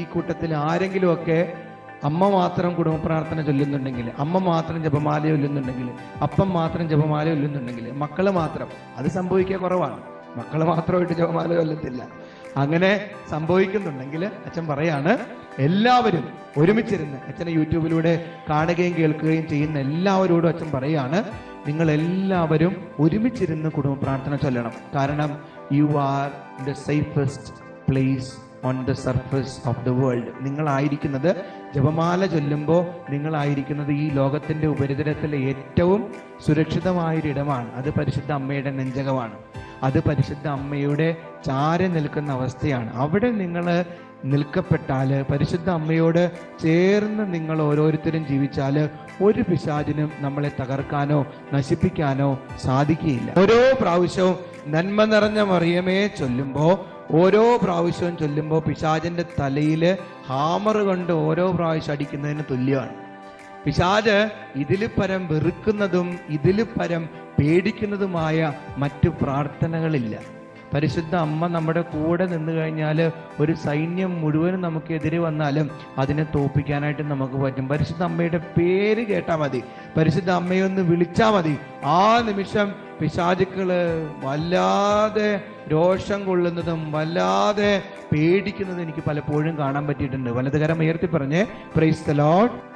ഈ കൂട്ടത്തിൽ ആരെങ്കിലുമൊക്കെ അമ്മ മാത്രം കുടുംബ പ്രാർത്ഥന ചൊല്ലുന്നുണ്ടെങ്കിൽ അമ്മ മാത്രം ജപമാല ചൊല്ലുന്നുണ്ടെങ്കിൽ അപ്പം മാത്രം ജപമാല ചൊല്ലുന്നുണ്ടെങ്കിൽ മക്കൾ മാത്രം അത് സംഭവിക്കുക കുറവാണ്. മക്കൾ മാത്രമായിട്ട് ജപമാല ചൊല്ലത്തില്ല. അങ്ങനെ സംഭവിക്കുന്നുണ്ടെങ്കിൽ അച്ഛൻ പറയാണ് എല്ലാവരും ഒരുമിച്ചിരുന്ന് അച്ഛനെ യൂട്യൂബിലൂടെ കാണുകയും കേൾക്കുകയും ചെയ്യുന്ന എല്ലാവരോടും അച്ഛൻ പറയാണ് നിങ്ങൾ എല്ലാവരും ഒരുമിച്ചിരുന്ന് കുടുംബ പ്രാർത്ഥന ചൊല്ലണം. കാരണം you are the safest place on the surface of the world നിങ്ങളായിരിക്കുന്നത് ജപമാല ചൊല്ലുമ്പോൾ നിങ്ങളായിരിക്കുന്നത് ഈ ലോകത്തിന്റെ ഉപരിതലത്തിലെ ഏറ്റവും സുരക്ഷിതമായൊരിടമാണ്. അത് പരിശുദ്ധ അമ്മയുടെ നെഞ്ചകമാണ്. അത് പരിശുദ്ധ അമ്മയുടെ ചാരി നിൽക്കുന്ന അവസ്ഥയാണ്. അവിടെ നിങ്ങൾ നിൽക്കപ്പെട്ടാൽ പരിശുദ്ധ അമ്മയോട് ചേർന്ന് നിങ്ങൾ ഓരോരുത്തരും ജീവിച്ചാൽ ഒരു പിശാചിനും നമ്മളെ തകർക്കാനോ നശിപ്പിക്കാനോ സാധിക്കുകയില്ല. ഓരോ പ്രാവശ്യവും നന്മ നിറഞ്ഞ മറിയമേ ചൊല്ലുമ്പോൾ ഓരോ പ്രാവശ്യവും ചൊല്ലുമ്പോൾ പിശാചിന്റെ തലയിൽ ഹാമർ കൊണ്ട് ഓരോ പ്രാവശ്യം അടിക്കുന്നതിന് തുല്യമാണ്. പിശാജ് ഇതിൽ പരം വെറുക്കുന്നതും ഇതിൽ പരം പേടിക്കുന്നതുമായ മറ്റു പ്രാർത്ഥനകളില്ല. പരിശുദ്ധ അമ്മ നമ്മുടെ കൂടെ നിന്ന് കഴിഞ്ഞാൽ ഒരു സൈന്യം മുഴുവനും നമുക്കെതിരെ വന്നാലും അതിനെ തോപ്പിക്കാനായിട്ട് നമുക്ക് പറ്റും. പരിശുദ്ധ അമ്മയുടെ പേര് കേട്ടാൽ മതി. പരിശുദ്ധ അമ്മയൊന്ന് വിളിച്ചാൽ മതി. ആ നിമിഷം പിശാചുക്കൾ വല്ലാതെ രോഷം കൊള്ളുന്നതും വല്ലാതെ പേടിക്കുന്നതും എനിക്ക് പലപ്പോഴും കാണാൻ പറ്റിയിട്ടുണ്ട്. വലതുകരം ഉയർത്തി പറഞ്ഞ് പ്രൈസ് ദ ലോഡ്